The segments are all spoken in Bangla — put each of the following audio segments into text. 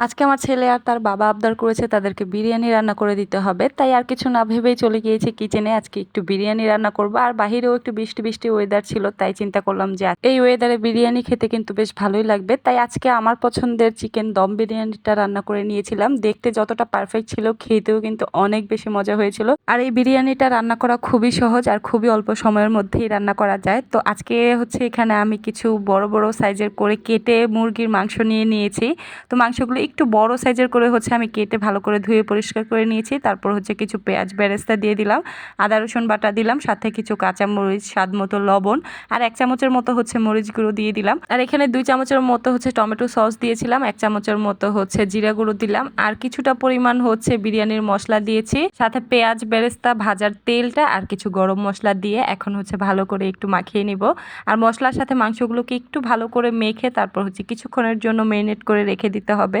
আজকে আমার ছেলে আর তার বাবা আবদার করেছে তাদেরকে বিরিয়ানি রান্না করে দিতে হবে। তাই আর কিছু না ভেবেই চলে গিয়েছি কিচেনে আজকে একটু বিরিয়ানি রান্না করব। আর বাহিরেও একটু বৃষ্টি বৃষ্টি ওয়েদার ছিল, তাই চিন্তা করলাম যে এই ওয়েদারে বিরিয়ানি খেতে কিন্তু বেশ ভালোই লাগবে। তাই আজকে আমার পছন্দের চিকেন দম বিরিয়ানিটা রান্না করে নিয়েছিলাম। দেখতে যতটা পারফেক্ট ছিল, খেতেও কিন্তু অনেক বেশি মজা হয়েছিল। আর এই বিরিয়ানিটা রান্না করা খুবই সহজ আর খুবই অল্প সময়ের মধ্যেই রান্না করা যায়। তো আজকে হচ্ছে এখানে আমি কিছু বড় বড় সাইজের করে কেটে মুরগির মাংস নিয়ে নিয়েছি। তো মাংসগুলো একটু বড় সাইজের করে হচ্ছে আমি কেটে ভালো করে ধুয়ে পরিষ্কার করে নিয়েছি। তারপর হচ্ছে কিছু পেঁয়াজ বেরেস্তা দিয়ে দিলাম, আদা, রসুন বাটা দিলাম, সাথে কিছু কাঁচা মরিচ, স্বাদ মতো লবণ আর এক চামচের মতো হচ্ছে মরিচ গুঁড়ো দিয়ে দিলাম। আর এখানে দুই চামচের মতো হচ্ছে টমেটো সস দিয়েছিলাম, এক চামচের মতো হচ্ছে জিরা গুঁড়ো দিলাম। আর কিছুটা পরিমাণ হচ্ছে বিরিয়ানির মশলা দিয়েছি, সাথে পেঁয়াজ বেরেস্তা, ভাজার তেলটা আর কিছু গরম মশলা দিয়ে এখন হচ্ছে ভালো করে একটু মাখিয়ে নিব। আর মশলার সাথে মাংসগুলোকে একটু ভালো করে মেখে তারপর হচ্ছে কিছুক্ষণের জন্য মেরিনেট করে রেখে দিতে হবে।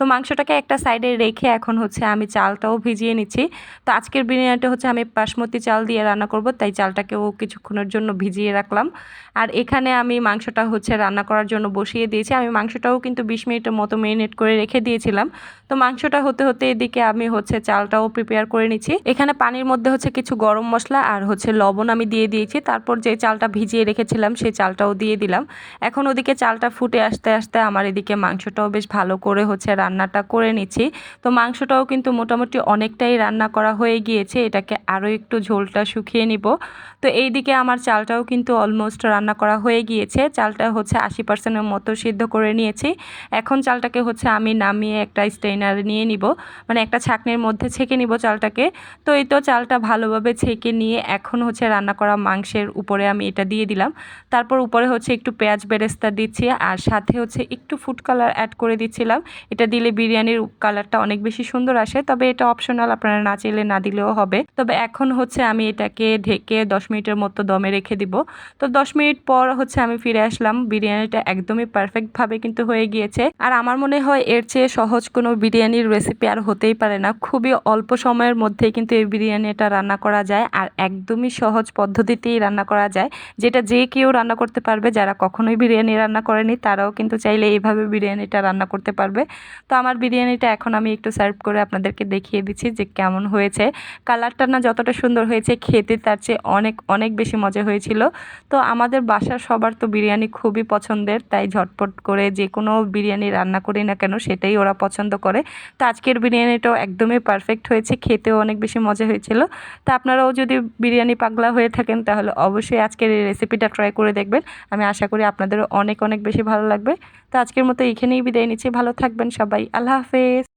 তো মাংসটাকে একটা সাইডে রেখে এখন হচ্ছে আমি চালটাও ভিজিয়ে নিচ্ছি। তো আজকের বিরিয়ানিটা হচ্ছে আমি বাসমতি চাল দিয়ে রান্না করব, তাই চালটাকেও কিছুক্ষণের জন্য ভিজিয়ে রাখলাম। আর এখানে আমি মাংসটা হচ্ছে রান্না করার জন্য বসিয়ে দিয়েছি। আমি মাংসটাও কিন্তু বিশ মিনিটের মতো মেরিনেট করে রেখে দিয়েছিলাম। তো মাংসটা হতে হতে এদিকে আমি হচ্ছে চালটাও প্রিপেয়ার করে নিচ্ছি। এখানে পানির মধ্যে হচ্ছে কিছু গরম মশলা আর হচ্ছে লবণ আমি দিয়ে দিয়েছি। তারপর যে চালটা ভিজিয়ে রেখেছিলাম সেই চালটাও দিয়ে দিলাম। এখন ওদিকে চালটা ফুটে আসতে আসতে আমার এদিকে মাংসটাও বেশ ভালো করে হচ্ছে রান্নাটা করে নিচ্ছি। তো মাংসটাও কিন্তু মোটামুটি অনেকটাই রান্না করা হয়ে গিয়েছে। এটাকে আরও একটু ঝোলটা শুকিয়ে নিব। তো এই দিকে আমার চালটাও কিন্তু অলমোস্ট রান্না করা হয়ে গিয়েছে। চালটা হচ্ছে আশি পার্সেন্টের মতো সিদ্ধ করে নিয়েছি। এখন চালটাকে হচ্ছে আমি নামিয়ে একটা স্টেইনার নিয়ে নিব। মানে একটা ছাকনির মধ্যে ছেঁকে নিব চালটাকে। তো এই তো চালটা ভালোভাবে ছেঁকে নিয়ে এখন হচ্ছে রান্না করা মাংসের উপরে আমি এটা দিয়ে দিলাম। তারপর উপরে হচ্ছে একটু পেঁয়াজ বেরেস্তা দিচ্ছি। আর সাথে হচ্ছে একটু ফুড কালার অ্যাড করে দিচ্ছিলাম। এটা দিলে বিরিয়ানির কালারটা অনেক বেশি সুন্দর আসে, তবে এটা অপশনাল আপনারা না চাইলে না দিলেও হবে। তবে এখন হচ্ছে আমি এটাকে ঢেকে দশ মিনিটের মতো দমে রেখে দিব। তো দশ মিনিট পর হচ্ছে আমি ফিরে আসলাম, বিরিয়ানিটা একদমই পারফেক্টভাবে কিন্তু হয়ে গিয়েছে। আর আমার মনে হয় এর চেয়ে সহজ কোনো বিরিয়ানির রেসিপি আর হতেই পারে না। খুবই অল্প সময়ের মধ্যেই কিন্তু এই বিরিয়ানিটা রান্না করা যায় আর একদমই সহজ পদ্ধতিতেই রান্না করা যায়। যেটা যে কেউ রান্না করতে পারবে, যারা কখনোই বিরিয়ানি রান্না করেনি, তারাও কিন্তু চাইলে এইভাবে বিরিয়ানিটা রান্না করতে পারবে। তো আমার বিরিয়ানিটা এখন আমি একটু সার্ভ করে আপনাদেরকে দেখিয়ে দিচ্ছি যে কেমন হয়েছে। কালারটা না যতটা সুন্দর হয়েছে, খেতে তার চেয়ে অনেক অনেক বেশি মজা হয়েছিল। তো আমাদের বাসার সবার তো বিরিয়ানি খুবই পছন্দের, তাই ঝটপট করে যে কোনো বিরিয়ানি রান্না করি না কেন সেটাই ওরা পছন্দ করে। তো আজকের বিরিয়ানিটাও একদমই পারফেক্ট হয়েছে, খেতেও অনেক বেশি মজা হয়েছিল। তো আপনারাও যদি বিরিয়ানি পাগলা হয়ে থাকেন তাহলে অবশ্যই আজকের এই রেসিপিটা ট্রাই করে দেখবেন। আমি আশা করি আপনাদেরও অনেক অনেক বেশি ভালো লাগবে। তো আজকের মতো এখানেই বিদায় নিচ্ছি। ভালো থাকবেন সবাই আল্লাহ হাফেজ।